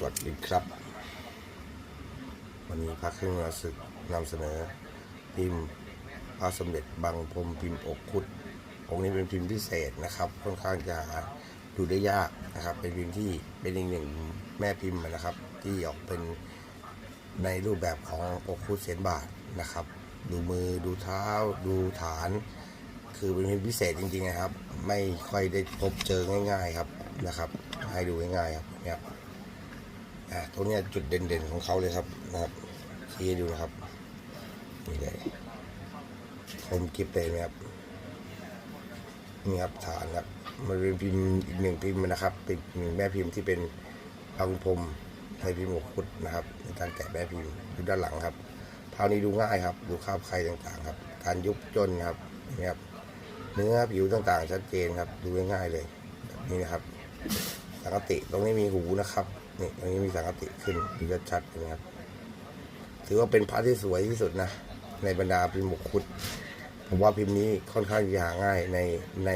สวัสดีครับ วันนี้พระเครื่องราศึกนำเสนอพิมพ์พระสมเด็จบางพรมพิมพ์อกคุดองค์นี้เป็นพิมพ์พิเศษนะครับ ค่อนข้างจะดูได้ยากนะครับ เป็นพิมพ์ที่เป็นอีกหนึ่งแม่พิมพ์นะครับ ที่ออกเป็นในรูปแบบของอกคุดเสียนบาทนะครับ ดูมือดูเท้า ดูฐาน คือเป็นพิมพ์พิเศษจริงๆนะครับ ไม่ค่อยได้พบเจอง่าย ๆครับนะครับ ให้ดูง่ายๆครับเนี่ย อ่าตรงนี้จุดเด่นๆของเขาเลยครับนะครับชี้ดูนะครับนี่เลยคมกิฟเลยนะครับนี่ครับฐานครับมันเป็นพิมพ์อีกหนึ่งพิมพ์นะครับเป็นหนึ่งแม่พิมพ์ที่เป็นพังพรมในพิมพ์หกคุดนะครับในการแกะแม่พิมพ์ดูด้านหลังครับเท้านี้ดูง่ายครับ ดูคาบใครต่างๆ ครับ การยุบจนครับนี่ครับเนื้อผิวต่างๆ ชัดเจนครับ ดูง่ายๆเลยนี่นะครับ สังกติ ตรงนี้มีหูนะครับนี่ตรงนี้มีสังกติขึ้นดูชัดๆนะครับ ถือว่าเป็นพระที่สวยที่สุดนะ ในบรรดาพิมพ์มกคุดผมว่าพิมพ์นี้ค่อนข้างจะหาง่ายในใน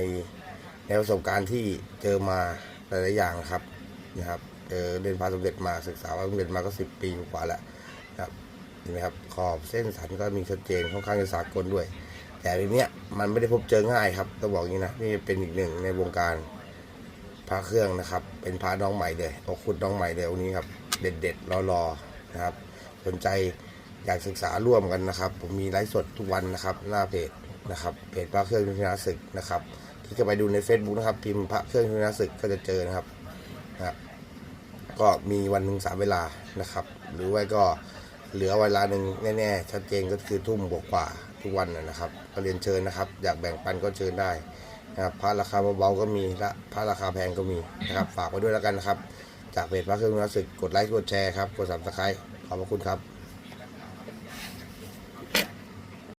ในประสบการณ์ที่เจอมาหลายๆอย่างครับนะครับเจอเรียนพระสมเด็จมาศึกษาพระสมเด็จมาก็สิบปีกว่าแล้วนะครับเห็นไหมครับขอบเส้นสันก็มีชัดเจนค่อนข้างจะสากลด้วย แต่ทีเนี้ยมันไม่ได้พบเจอง่ายครับต้องบอกอย่างนี้นะนี่เป็นอีกหนึ่งในวงการ พระเครื่องนะครับ เป็นพระน้องใหม่เลยโอคุดน้องใหม่เลยวันนี้ครับ เด็ดเด็ดรอๆนะครับ สนใจอยากศึกษาร่วมกันนะครับ ผมมีไลฟ์สดทุกวันนะครับ หน้าเพจนะครับเพจพระเครื่องชนะศึกนะครับที่จะไปดูใน Facebook นะครับ พิมพ์พระเครื่องชนะศึกก็จะเจอนะครับนะครับก็มีวันหนึ่งสามเวลานะครับ หรือว่าก็เหลือเวลาหนึ่งแน่ๆชัดเจนก็คือทุ่มกว่าทุกวันนะครับก็เรียนเชิญนะครับ อยากแบ่งปันก็เชิญได้ นะครับพระราคาเบาๆก็มีและพระราคาแพงก็มีนะครับฝากไว้ด้วยแล้วกันนะครับ จากเพจพระเครื่องนักศึกกดไลค์กดแชร์ครับกดสับสไครต์ขอบพระคุณครับ